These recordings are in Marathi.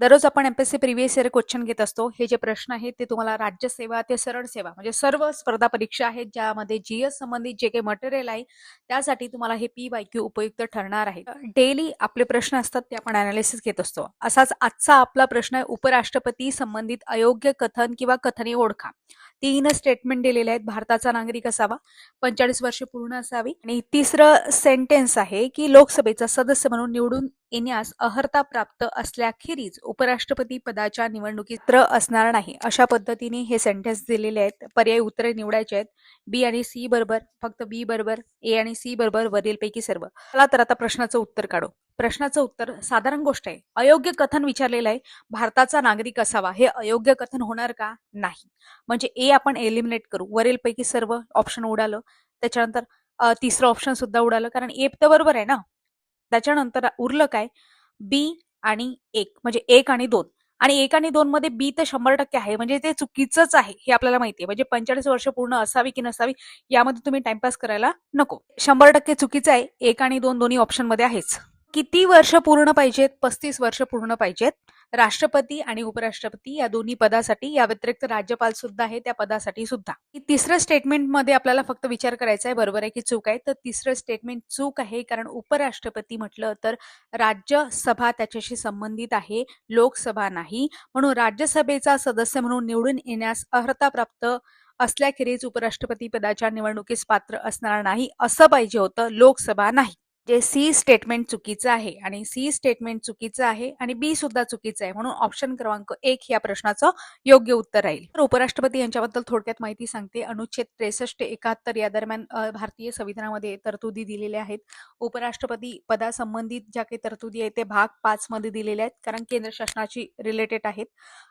दररोज आपण एमपीएससी प्रिव्हियस इयर क्वेश्चन घेत असतो. हे जे प्रश्न आहेत ते तुम्हाला राज्यसेवा ते सरळ सेवा म्हणजे सर्व स्पर्धा परीक्षा आहेत ज्यामध्ये जीएस संबंधित जे काही मटेरियल आहे त्यासाठी तुम्हाला हे पी वाय क्यू उपयुक्त ठरणार आहे. डेली आपले प्रश्न असतात ते आपण अनालिसिस घेत असतो. असाच आजचा आपला प्रश्न आहे उपराष्ट्रपती संबंधित अयोग्य कथन किंवा कथने ओळखा. तीन स्टेटमेंट दिलेले आहेत भारताचा नागरिक असावा पंचेचाळीस वर्ष पूर्ण असावी. आणि तिसरं सेंटेन्स आहे की लोकसभेचा सदस्य म्हणून निवडून येण्यास अहर्ता प्राप्त असल्याखेरीज उपराष्ट्रपती पदाच्या निवडणुकीत असणार नाही. अशा पद्धतीने हे सेंटेन्स दिलेले आहेत. पर्यायी उत्तरे निवडायचे आहेत. बी आणि सी बरोबर फक्त बी बरोबर ए आणि सी बरोबर वरीलपैकी सर्व. चला तर आता प्रश्नाचं उत्तर काढू. प्रश्नाचं उत्तर साधारण गोष्ट आहे. अयोग्य कथन विचारलेलं आहे. भारताचा नागरिक असावा. हे अयोग्य कथन होणार का? नाही. म्हणजे ए आपण एलिमिनेट करू. वरीलपैकी सर्व ऑप्शन उडालं. त्याच्यानंतर तिसरं ऑप्शन सुद्धा उडालं. कारण ए तर बरोबर आहे ना? त्याच्यानंतर उरलं काय? बी आणि एक म्हणजे एक आणि दोन. आणि एक आणि दोन मध्ये बी तर शंभर टक्के आहे. म्हणजे ते चुकीचंच आहे हे आपल्याला माहिती आहे. म्हणजे पंचेचाळीस वर्ष पूर्ण असावी की नसावी यामध्ये तुम्ही टाइमपास करायला नको. शंभर टक्के चुकीचं आहे. एक आणि दोन दोन्ही ऑप्शनमध्ये आहेच. किती वर्ष पूर्ण पाहिजेत? पस्तीस वर्ष पूर्ण पाहिजेत. राष्ट्रपती आणि उपराष्ट्रपती या दोन्ही पदासाठी या व्यतिरिक्त राज्यपाल सुद्धा आहे त्या पदासाठी सुद्धा. तिसरं स्टेटमेंटमध्ये आपल्याला फक्त विचार करायचा आहे बरोबर आहे की चूक आहे? तर तिसरं स्टेटमेंट चूक आहे कारण उपराष्ट्रपती म्हटलं तर राज्यसभा त्याच्याशी संबंधित आहे लोकसभा नाही. म्हणून राज्यसभेचा सदस्य म्हणून निवडून येण्यास अर्हता प्राप्त असल्याखेरीज उपराष्ट्रपती पदाच्या निवडणुकीस पात्र असणार नाही असं पाहिजे होतं लोकसभा नाही. जे सी स्टेटमेंट चुकीचं आहे आणि सी स्टेटमेंट चुकीचं आहे आणि बी सुद्धा चुकीचं आहे म्हणून ऑप्शन क्रमांक एक या प्रश्नाचं योग्य उत्तर राहील. तर उपराष्ट्रपती यांच्याबद्दल थोडक्यात माहिती सांगते. अनुच्छेद त्रेसष्ट एकाहत्तर या दरम्यान भारतीय संविधानामध्ये तरतुदी दिलेल्या आहेत. उपराष्ट्रपती पदासंबंधित ज्या काही तरतुदी आहेत ते भाग पाच मध्ये दिलेल्या आहेत कारण केंद्र शासनाची रिलेटेड आहेत.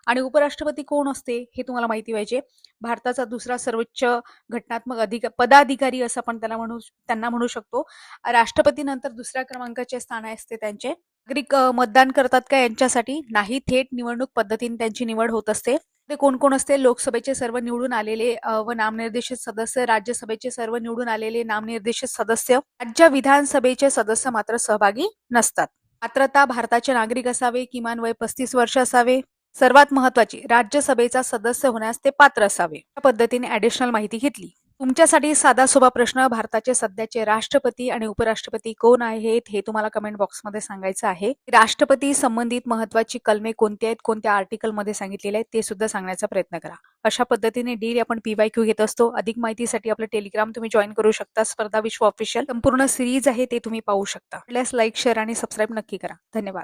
आणि उपराष्ट्रपती कोण असते हे तुम्हाला माहिती पाहिजे. भारताचा दुसरा सर्वोच्च घटनात्मक अधिक पदाधिकारी असं आपण त्याला म्हणू त्यांना म्हणू शकतो. राष्ट्रपती नंतर दुसऱ्या क्रमांकाचे स्थान असते त्यांचे. नागरिक मतदान करतात का यांच्यासाठी? नाही. थेट निवडणूक पद्धतीने त्यांची निवड होत असते. ते कोण कोण असते? लोकसभेचे सर्व निवडून आलेले व नामनिर्देशित सदस्य राज्यसभेचे सर्व निवडून आलेले नामनिर्देशित सदस्य राज्य विधानसभेचे सदस्य मात्र सहभागी नसतात. पात्रता भारताचे नागरिक असावे किमान वय पस्तीस वर्ष असावे. सर्वात महत्वाची राज्यसभेचा सदस्य होण्यास ते पात्र असावे. या पद्धतीने ऍडिशनल माहिती घेतली. तुमच्यासाठी साधा सोबा प्रश्न भारताचे सध्याचे राष्ट्रपती आणि उपराष्ट्रपती कोण आहेत हे तुम्हाला कमेंट बॉक्समध्ये सांगायचं आहे. राष्ट्रपती संबंधित महत्वाची कलमे कोणत्या आहेत कोणत्या आर्टिकलमध्ये सांगितलेले आहेत ते सुद्धा सांगण्याचा प्रयत्न करा. अशा पद्धतीने डेली आपण पीवाय क्यू घेत असतो. अधिक माहितीसाठी आपलं टेलिग्राम तुम्ही जॉईन करू शकता. स्पर्धा विश्व ऑफिशियल संपूर्ण सिरीज आहे ते तुम्ही पाहू शकता. प्लस लाईक शेअर आणि सबस्क्राईब नक्की करा. धन्यवाद.